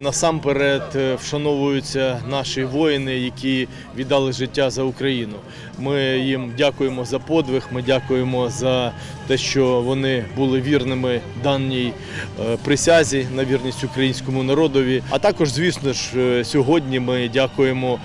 Насамперед е, вшановуються наші воїни, які віддали життя за Україну. Ми їм дякуємо за подвиг. Ми дякуємо за те, що вони були вірними даній е, присязі на вірність українському народові. А також, звісно ж, е, сьогодні ми дякуємо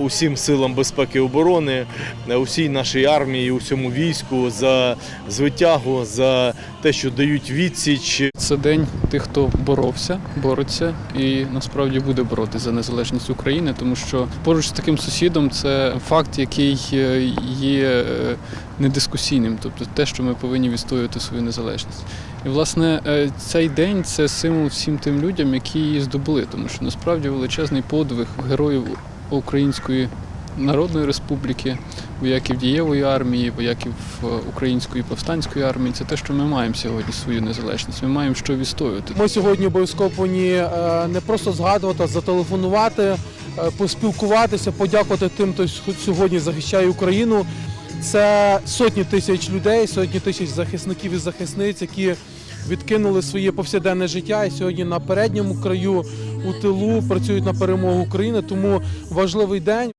усім силам безпеки і оборони, усій нашій армії, усьому війську за звитягу, за те, що дають відсіч Це день тих, хто боровся, бореться і насправді буде боротися за незалежність України, тому що поруч з таким сусідом це факт, який е, є е, недискусійним, тобто те, що ми повинні відстоювати свою незалежність. І власне е, цей день це символ всім тим людям, які її здобули, тому що насправді величезний подвиг героїв Української Народної Республіки, вояків дієвої армії, вояків Української повстанської армії. Це те, що ми маємо сьогодні свою незалежність. Ми маємо що відстоювати. Ми сьогодні обов'язково повинні е, не просто згадувати, а зателефонувати, е, поспілкуватися, подякувати тим, хто сьогодні захищає Україну. Це сотні тисяч людей, сотні тисяч захисників і захисниць, які відкинули своє повсякденне життя і сьогодні на передньому краю у тилу працюють на перемогу України. Тому важливий день.